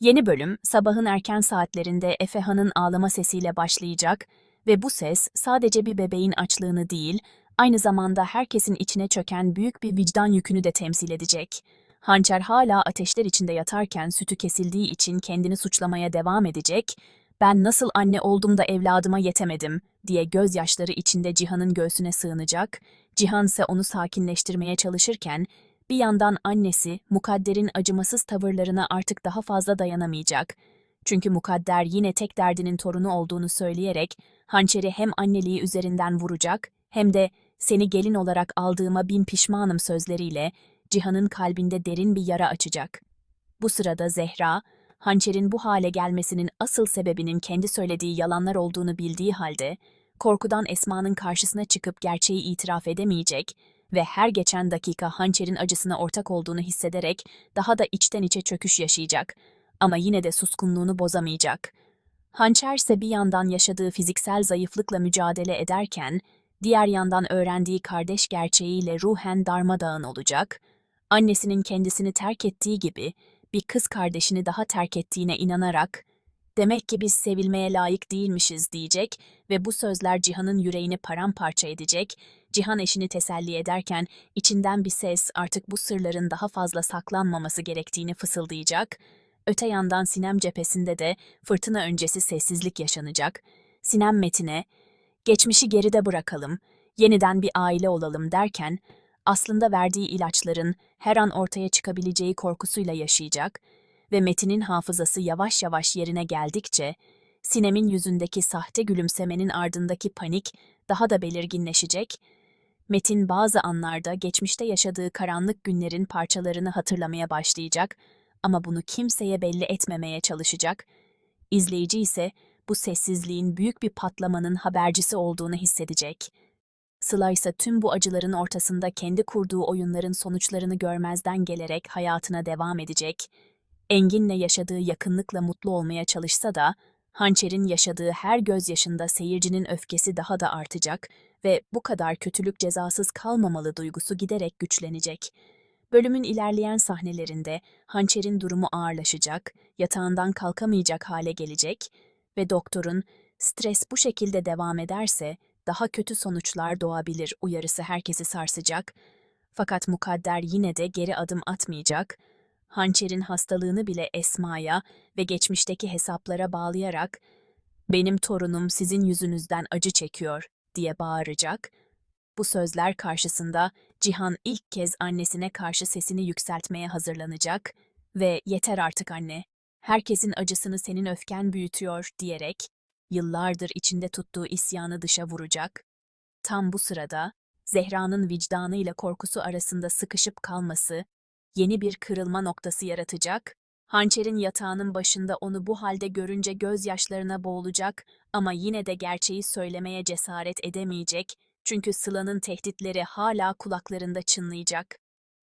Yeni bölüm sabahın erken saatlerinde Efehan'ın ağlama sesiyle başlayacak ve bu ses sadece bir bebeğin açlığını değil, aynı zamanda herkesin içine çöken büyük bir vicdan yükünü de temsil edecek. Hançer hala ateşler içinde yatarken sütü kesildiği için kendini suçlamaya devam edecek, ben nasıl anne oldum da evladıma yetemedim diye gözyaşları içinde Cihan'ın göğsüne sığınacak, Cihan ise onu sakinleştirmeye çalışırken bir yandan annesi Mukadder'in acımasız tavırlarına artık daha fazla dayanamayacak. Çünkü Mukadder yine tek derdinin torunu olduğunu söyleyerek hançeri hem anneliği üzerinden vuracak hem de seni gelin olarak aldığıma bin pişmanım sözleriyle Cihan'ın kalbinde derin bir yara açacak. Bu sırada Zehra, hançerin bu hale gelmesinin asıl sebebinin kendi söylediği yalanlar olduğunu bildiği halde, korkudan Esma'nın karşısına çıkıp gerçeği itiraf edemeyecek ve her geçen dakika hançerin acısına ortak olduğunu hissederek daha da içten içe çöküş yaşayacak. Ama yine de suskunluğunu bozamayacak. Hançer ise bir yandan yaşadığı fiziksel zayıflıkla mücadele ederken, diğer yandan öğrendiği kardeş gerçeğiyle ruhen darmadağın olacak. Annesinin kendisini terk ettiği gibi bir kız kardeşini daha terk ettiğine inanarak demek ki biz sevilmeye layık değilmişiz diyecek ve bu sözler Cihan'ın yüreğini paramparça edecek. Cihan eşini teselli ederken içinden bir ses artık bu sırların daha fazla saklanmaması gerektiğini fısıldayacak. Öte yandan Sinem cephesinde de fırtına öncesi sessizlik yaşanacak. Sinem Metin'e, geçmişi geride bırakalım, yeniden bir aile olalım derken, aslında verdiği ilaçların her an ortaya çıkabileceği korkusuyla yaşayacak ve Metin'in hafızası yavaş yavaş yerine geldikçe, Sinem'in yüzündeki sahte gülümsemenin ardındaki panik daha da belirginleşecek, Metin bazı anlarda geçmişte yaşadığı karanlık günlerin parçalarını hatırlamaya başlayacak ama bunu kimseye belli etmemeye çalışacak. İzleyici ise bu sessizliğin büyük bir patlamanın habercisi olduğunu hissedecek. Sıla ise tüm bu acıların ortasında kendi kurduğu oyunların sonuçlarını görmezden gelerek hayatına devam edecek. Engin'le yaşadığı yakınlıkla mutlu olmaya çalışsa da, Hançer'in yaşadığı her gözyaşında seyircinin öfkesi daha da artacak ve bu kadar kötülük cezasız kalmamalı duygusu giderek güçlenecek. Bölümün ilerleyen sahnelerinde Hançer'in durumu ağırlaşacak, yatağından kalkamayacak hale gelecek ve doktorun stres bu şekilde devam ederse daha kötü sonuçlar doğabilir uyarısı herkesi sarsacak. Fakat Mukadder yine de geri adım atmayacak. Hançer'in hastalığını bile Esma'ya ve geçmişteki hesaplara bağlayarak "Benim torunum sizin yüzünüzden acı çekiyor." diye bağıracak. Bu sözler karşısında Cihan ilk kez annesine karşı sesini yükseltmeye hazırlanacak ve "Yeter artık anne. Herkesin acısını senin öfken büyütüyor." diyerek yıllardır içinde tuttuğu isyanı dışa vuracak. Tam bu sırada Zehra'nın vicdanıyla korkusu arasında sıkışıp kalması yeni bir kırılma noktası yaratacak. Hançer'in yatağının başında onu bu halde görünce gözyaşlarına boğulacak ama yine de gerçeği söylemeye cesaret edemeyecek çünkü Sıla'nın tehditleri hala kulaklarında çınlayacak.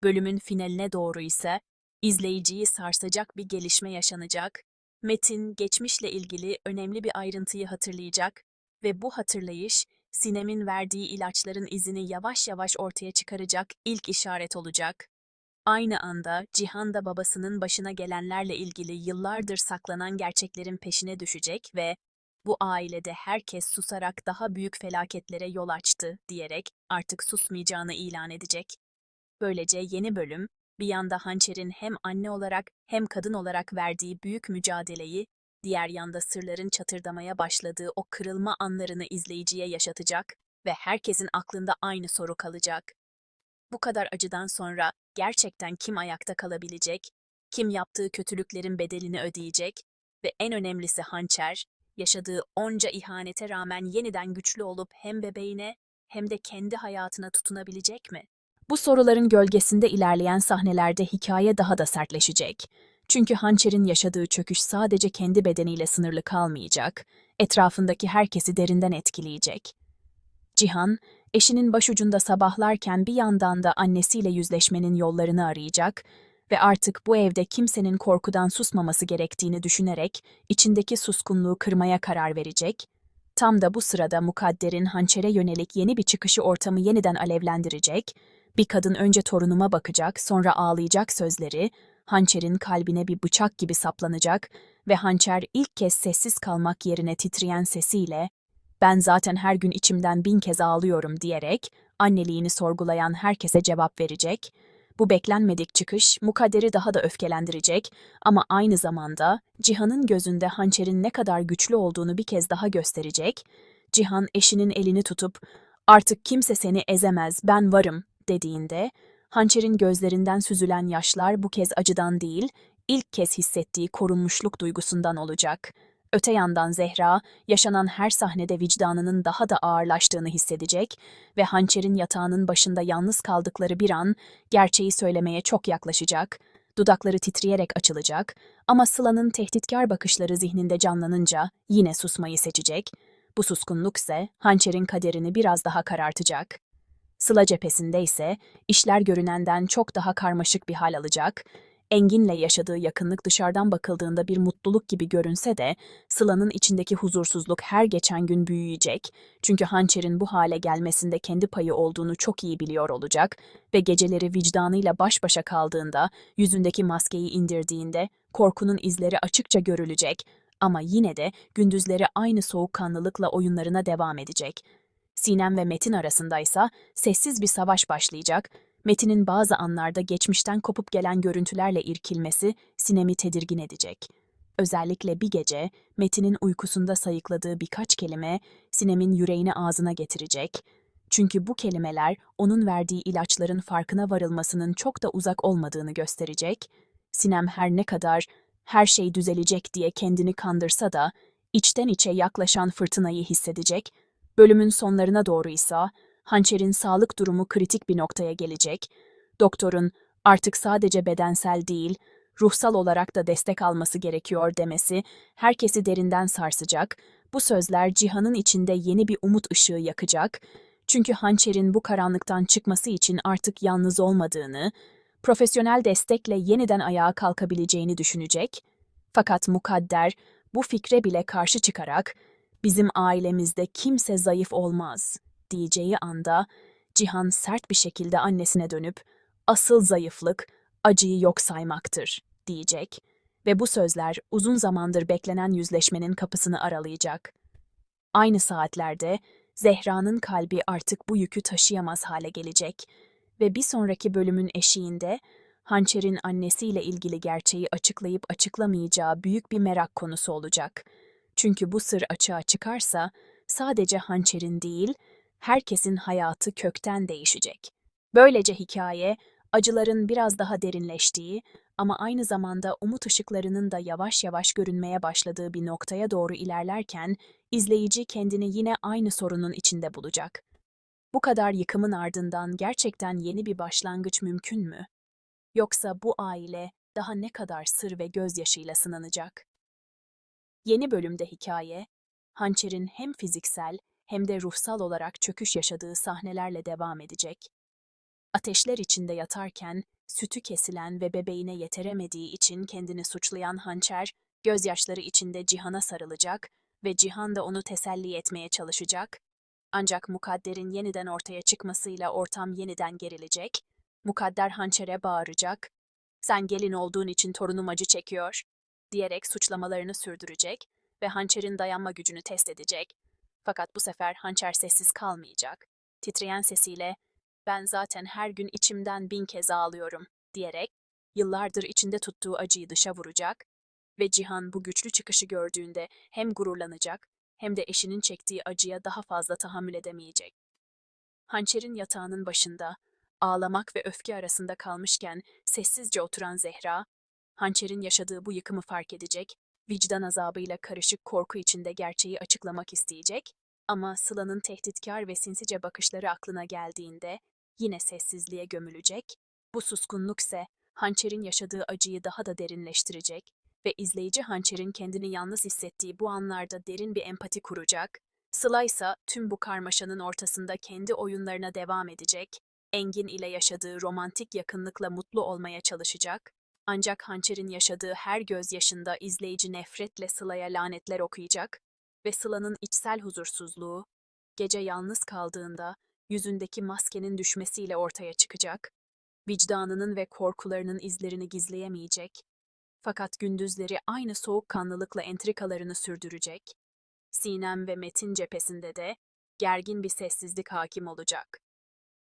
Bölümün finaline doğru ise izleyiciyi sarsacak bir gelişme yaşanacak. Metin geçmişle ilgili önemli bir ayrıntıyı hatırlayacak ve bu hatırlayış Sinem'in verdiği ilaçların izini yavaş yavaş ortaya çıkaracak ilk işaret olacak. Aynı anda Cihan da babasının başına gelenlerle ilgili yıllardır saklanan gerçeklerin peşine düşecek ve bu ailede herkes susarak daha büyük felaketlere yol açtı diyerek artık susmayacağını ilan edecek. Böylece yeni bölüm bir yanda Hançer'in hem anne olarak hem kadın olarak verdiği büyük mücadeleyi, diğer yanda sırların çatırdamaya başladığı o kırılma anlarını izleyiciye yaşatacak ve herkesin aklında aynı soru kalacak. Bu kadar acıdan sonra gerçekten kim ayakta kalabilecek, kim yaptığı kötülüklerin bedelini ödeyecek ve en önemlisi Hançer, yaşadığı onca ihanete rağmen yeniden güçlü olup hem bebeğine hem de kendi hayatına tutunabilecek mi? Bu soruların gölgesinde ilerleyen sahnelerde hikaye daha da sertleşecek. Çünkü Hançer'in yaşadığı çöküş sadece kendi bedeniyle sınırlı kalmayacak, etrafındaki herkesi derinden etkileyecek. Cihan, eşinin başucunda sabahlarken bir yandan da annesiyle yüzleşmenin yollarını arayacak ve artık bu evde kimsenin korkudan susmaması gerektiğini düşünerek içindeki suskunluğu kırmaya karar verecek. Tam da bu sırada Mukadder'in hançere yönelik yeni bir çıkışı ortamı yeniden alevlendirecek, bir kadın önce torunuma bakacak, sonra ağlayacak sözleri, hançerin kalbine bir bıçak gibi saplanacak ve hançer ilk kez sessiz kalmak yerine titreyen sesiyle ben zaten her gün içimden bin kez ağlıyorum diyerek anneliğini sorgulayan herkese cevap verecek. Bu beklenmedik çıkış mukadderi daha da öfkelendirecek ama aynı zamanda Cihan'ın gözünde hançerin ne kadar güçlü olduğunu bir kez daha gösterecek. Cihan eşinin elini tutup artık kimse seni ezemez ben varım dediğinde hançerin gözlerinden süzülen yaşlar bu kez acıdan değil, ilk kez hissettiği korunmuşluk duygusundan olacak. Öte yandan Zehra, yaşanan her sahnede vicdanının daha da ağırlaştığını hissedecek ve hançerin yatağının başında yalnız kaldıkları bir an gerçeği söylemeye çok yaklaşacak. Dudakları titreyerek açılacak ama Sıla'nın tehditkar bakışları zihninde canlanınca yine susmayı seçecek. Bu suskunluk ise hançerin kaderini biraz daha karartacak. Sıla cephesinde ise işler görünenden çok daha karmaşık bir hal alacak. Engin'le yaşadığı yakınlık dışarıdan bakıldığında bir mutluluk gibi görünse de Sıla'nın içindeki huzursuzluk her geçen gün büyüyecek. Çünkü hançerin bu hale gelmesinde kendi payı olduğunu çok iyi biliyor olacak ve geceleri vicdanıyla baş başa kaldığında, yüzündeki maskeyi indirdiğinde korkunun izleri açıkça görülecek ama yine de gündüzleri aynı soğukkanlılıkla oyunlarına devam edecek. Sinem ve Metin arasındaysa sessiz bir savaş başlayacak. Metin'in bazı anlarda geçmişten kopup gelen görüntülerle irkilmesi Sinem'i tedirgin edecek. Özellikle bir gece Metin'in uykusunda sayıkladığı birkaç kelime Sinem'in yüreğini ağzına getirecek. Çünkü bu kelimeler onun verdiği ilaçların farkına varılmasının çok da uzak olmadığını gösterecek. Sinem her ne kadar her şey düzelecek diye kendini kandırsa da içten içe yaklaşan fırtınayı hissedecek Bölümün sonlarına doğru ise hançerin sağlık durumu kritik bir noktaya gelecek. Doktorun artık sadece bedensel değil, ruhsal olarak da destek alması gerekiyor demesi herkesi derinden sarsacak. Bu sözler Cihan'ın içinde yeni bir umut ışığı yakacak. Çünkü hançerin bu karanlıktan çıkması için artık yalnız olmadığını, profesyonel destekle yeniden ayağa kalkabileceğini düşünecek. Fakat mukadder bu fikre bile karşı çıkarak bizim ailemizde kimse zayıf olmaz diyeceği anda Cihan sert bir şekilde annesine dönüp asıl zayıflık acıyı yok saymaktır diyecek ve bu sözler uzun zamandır beklenen yüzleşmenin kapısını aralayacak. Aynı saatlerde Zehra'nın kalbi artık bu yükü taşıyamaz hale gelecek ve bir sonraki bölümün eşiğinde Hançer'in annesiyle ilgili gerçeği açıklayıp açıklamayacağı büyük bir merak konusu olacak.'' Çünkü bu sır açığa çıkarsa sadece hançerin değil, herkesin hayatı kökten değişecek. Böylece hikaye, acıların biraz daha derinleştiği ama aynı zamanda umut ışıklarının da yavaş yavaş görünmeye başladığı bir noktaya doğru ilerlerken, izleyici kendini yine aynı sorunun içinde bulacak. Bu kadar yıkımın ardından gerçekten yeni bir başlangıç mümkün mü? Yoksa bu aile daha ne kadar sır ve gözyaşıyla sınanacak? Yeni bölümde hikaye, hançerin hem fiziksel hem de ruhsal olarak çöküş yaşadığı sahnelerle devam edecek. Ateşler içinde yatarken sütü kesilen ve bebeğine yeteremediği için kendini suçlayan hançer, gözyaşları içinde Cihan'a sarılacak ve Cihan da onu teselli etmeye çalışacak. Ancak mukadderin yeniden ortaya çıkmasıyla ortam yeniden gerilecek. Mukadder hançere bağıracak. Sen gelin olduğun için torunum acı çekiyor diyerek suçlamalarını sürdürecek ve hançerin dayanma gücünü test edecek. Fakat bu sefer hançer sessiz kalmayacak. Titreyen sesiyle ben zaten her gün içimden bin kez ağlıyorum diyerek yıllardır içinde tuttuğu acıyı dışa vuracak ve Cihan bu güçlü çıkışı gördüğünde hem gururlanacak hem de eşinin çektiği acıya daha fazla tahammül edemeyecek. Hançerin yatağının başında, ağlamak ve öfke arasında kalmışken sessizce oturan Zehra, hançerin yaşadığı bu yıkımı fark edecek, vicdan azabıyla karışık korku içinde gerçeği açıklamak isteyecek ama Sıla'nın tehditkar ve sinsice bakışları aklına geldiğinde yine sessizliğe gömülecek. Bu suskunluk ise hançerin yaşadığı acıyı daha da derinleştirecek ve izleyici hançerin kendini yalnız hissettiği bu anlarda derin bir empati kuracak. Sıla ise tüm bu karmaşanın ortasında kendi oyunlarına devam edecek, Engin ile yaşadığı romantik yakınlıkla mutlu olmaya çalışacak ancak hançerin yaşadığı her gözyaşında izleyici nefretle Sıla'ya lanetler okuyacak ve Sıla'nın içsel huzursuzluğu, gece yalnız kaldığında yüzündeki maskenin düşmesiyle ortaya çıkacak. vicdanının ve korkularının izlerini gizleyemeyecek. Fakat gündüzleri aynı soğukkanlılıkla entrikalarını sürdürecek. Sinem ve Metin cephesinde de gergin bir sessizlik hakim olacak.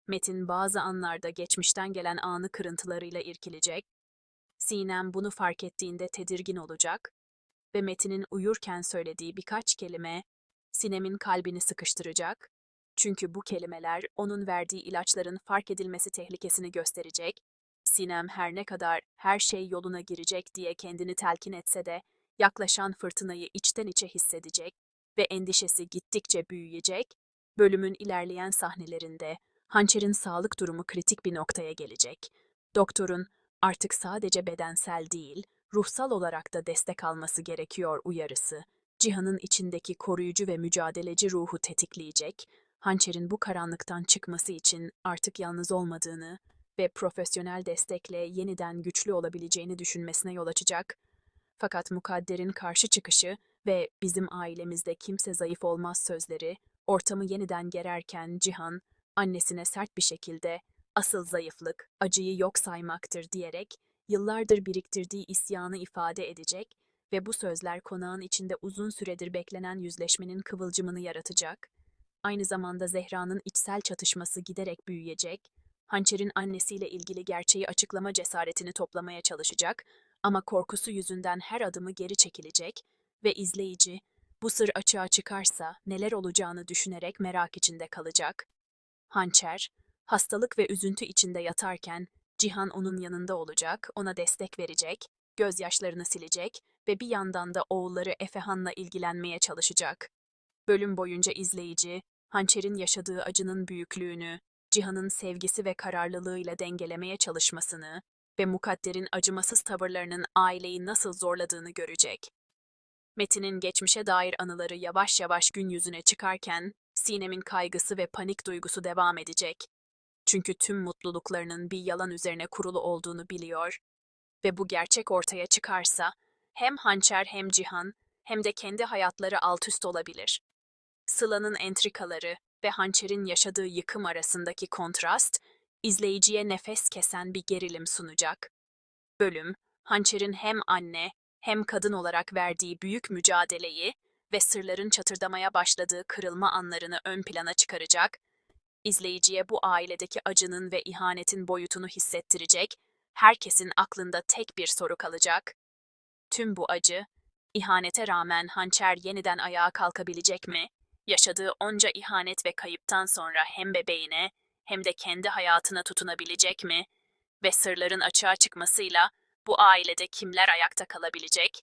Metin bazı anlarda geçmişten gelen anı kırıntılarıyla irkilecek. Sinem bunu fark ettiğinde tedirgin olacak ve Metin'in uyurken söylediği birkaç kelime Sinem'in kalbini sıkıştıracak. Çünkü bu kelimeler onun verdiği ilaçların fark edilmesi tehlikesini gösterecek. Sinem her ne kadar her şey yoluna girecek diye kendini telkin etse de yaklaşan fırtınayı içten içe hissedecek ve endişesi gittikçe büyüyecek. Bölümün ilerleyen sahnelerinde Hançer'in sağlık durumu kritik bir noktaya gelecek. Doktorun artık sadece bedensel değil, ruhsal olarak da destek alması gerekiyor uyarısı. Cihan'ın içindeki koruyucu ve mücadeleci ruhu tetikleyecek, Hançer'in bu karanlıktan çıkması için artık yalnız olmadığını ve profesyonel destekle yeniden güçlü olabileceğini düşünmesine yol açacak. Fakat mukadderin karşı çıkışı ve bizim ailemizde kimse zayıf olmaz sözleri ortamı yeniden gererken Cihan, annesine sert bir şekilde asıl zayıflık acıyı yok saymaktır diyerek yıllardır biriktirdiği isyanı ifade edecek ve bu sözler konağın içinde uzun süredir beklenen yüzleşmenin kıvılcımını yaratacak. Aynı zamanda Zehra'nın içsel çatışması giderek büyüyecek. Hançer'in annesiyle ilgili gerçeği açıklama cesaretini toplamaya çalışacak ama korkusu yüzünden her adımı geri çekilecek ve izleyici bu sır açığa çıkarsa neler olacağını düşünerek merak içinde kalacak. Hançer, hastalık ve üzüntü içinde yatarken Cihan onun yanında olacak, ona destek verecek, gözyaşlarını silecek ve bir yandan da oğulları Efehan'la ilgilenmeye çalışacak. Bölüm boyunca izleyici, Hançer'in yaşadığı acının büyüklüğünü, Cihan'ın sevgisi ve kararlılığıyla dengelemeye çalışmasını ve Mukadder'in acımasız tavırlarının aileyi nasıl zorladığını görecek. Metin'in geçmişe dair anıları yavaş yavaş gün yüzüne çıkarken, Sinem'in kaygısı ve panik duygusu devam edecek. Çünkü tüm mutluluklarının bir yalan üzerine kurulu olduğunu biliyor ve bu gerçek ortaya çıkarsa hem Hançer hem Cihan hem de kendi hayatları alt üst olabilir. Sıla'nın entrikaları ve Hançer'in yaşadığı yıkım arasındaki kontrast, izleyiciye nefes kesen bir gerilim sunacak. Bölüm, Hançer'in hem anne hem kadın olarak verdiği büyük mücadeleyi ve sırların çatırdamaya başladığı kırılma anlarını ön plana çıkaracak, izleyiciye bu ailedeki acının ve ihanetin boyutunu hissettirecek, herkesin aklında tek bir soru kalacak. Tüm bu acı, ihanete rağmen Hançer yeniden ayağa kalkabilecek mi? Yaşadığı onca ihanet ve kayıptan sonra hem bebeğine hem de kendi hayatına tutunabilecek mi? Ve sırların açığa çıkmasıyla bu ailede kimler ayakta kalabilecek?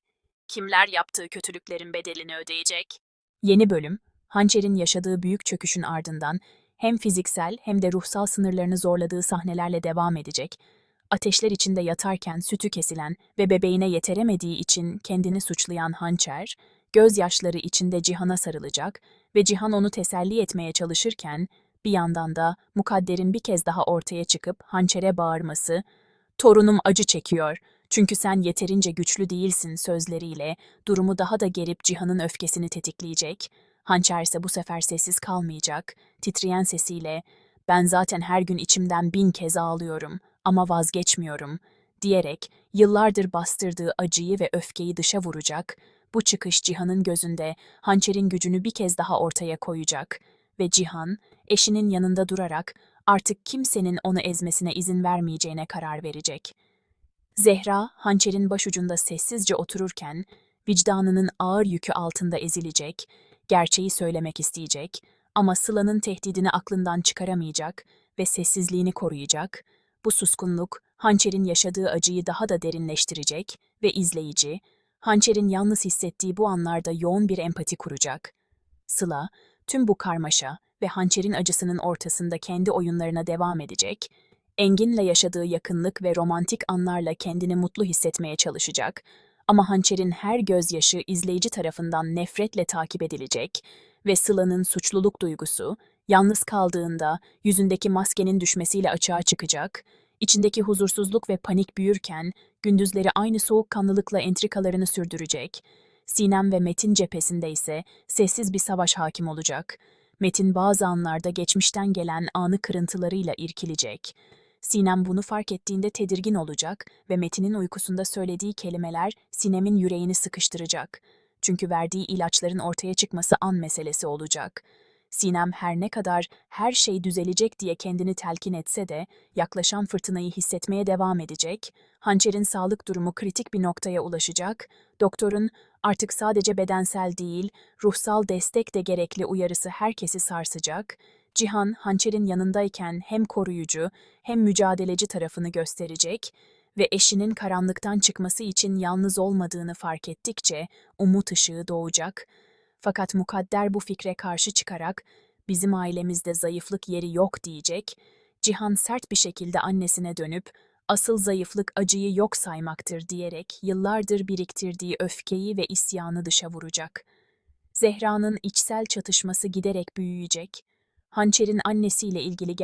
Kimler yaptığı kötülüklerin bedelini ödeyecek? Yeni bölüm, Hançer'in yaşadığı büyük çöküşün ardından hem fiziksel hem de ruhsal sınırlarını zorladığı sahnelerle devam edecek. Ateşler içinde yatarken sütü kesilen ve bebeğine yeteremediği için kendini suçlayan Hançer, gözyaşları içinde Cihan'a sarılacak ve Cihan onu teselli etmeye çalışırken bir yandan da Mukadder'in bir kez daha ortaya çıkıp Hançer'e bağırması, "Torunum acı çekiyor. Çünkü sen yeterince güçlü değilsin." sözleriyle durumu daha da gerip Cihan'ın öfkesini tetikleyecek. Hançer ise bu sefer sessiz kalmayacak. Titreyen sesiyle "Ben zaten her gün içimden bin kez ağlıyorum ama vazgeçmiyorum." diyerek yıllardır bastırdığı acıyı ve öfkeyi dışa vuracak. Bu çıkış Cihan'ın gözünde hançerin gücünü bir kez daha ortaya koyacak ve Cihan, eşinin yanında durarak artık kimsenin onu ezmesine izin vermeyeceğine karar verecek. Zehra, hançerin başucunda sessizce otururken, vicdanının ağır yükü altında ezilecek, gerçeği söylemek isteyecek ama Sıla'nın tehdidini aklından çıkaramayacak ve sessizliğini koruyacak. Bu suskunluk, hançerin yaşadığı acıyı daha da derinleştirecek ve izleyici, hançerin yalnız hissettiği bu anlarda yoğun bir empati kuracak. Sıla, tüm bu karmaşa ve hançerin acısının ortasında kendi oyunlarına devam edecek, Engin'le yaşadığı yakınlık ve romantik anlarla kendini mutlu hissetmeye çalışacak ama hançerin her gözyaşı izleyici tarafından nefretle takip edilecek ve Sıla'nın suçluluk duygusu, yalnız kaldığında yüzündeki maskenin düşmesiyle açığa çıkacak, içindeki huzursuzluk ve panik büyürken gündüzleri aynı soğukkanlılıkla entrikalarını sürdürecek. Sinem ve Metin cephesinde ise sessiz bir savaş hakim olacak. Metin bazı anlarda geçmişten gelen anı kırıntılarıyla irkilecek. Sinem bunu fark ettiğinde tedirgin olacak ve Metin'in uykusunda söylediği kelimeler Sinem'in yüreğini sıkıştıracak. Çünkü verdiği ilaçların ortaya çıkması an meselesi olacak. Sinem her ne kadar her şey düzelecek diye kendini telkin etse de yaklaşan fırtınayı hissetmeye devam edecek. Hançer'in sağlık durumu kritik bir noktaya ulaşacak. Doktorun artık sadece bedensel değil, ruhsal destek de gerekli uyarısı herkesi sarsacak. Cihan, Hançer'in yanındayken hem koruyucu hem mücadeleci tarafını gösterecek ve eşinin karanlıktan çıkması için yalnız olmadığını fark ettikçe umut ışığı doğacak. Fakat mukadder bu fikre karşı çıkarak bizim ailemizde zayıflık yeri yok diyecek. Cihan sert bir şekilde annesine dönüp asıl zayıflık acıyı yok saymaktır diyerek yıllardır biriktirdiği öfkeyi ve isyanı dışa vuracak. Zehra'nın içsel çatışması giderek büyüyecek. Hançer'in annesiyle ilgili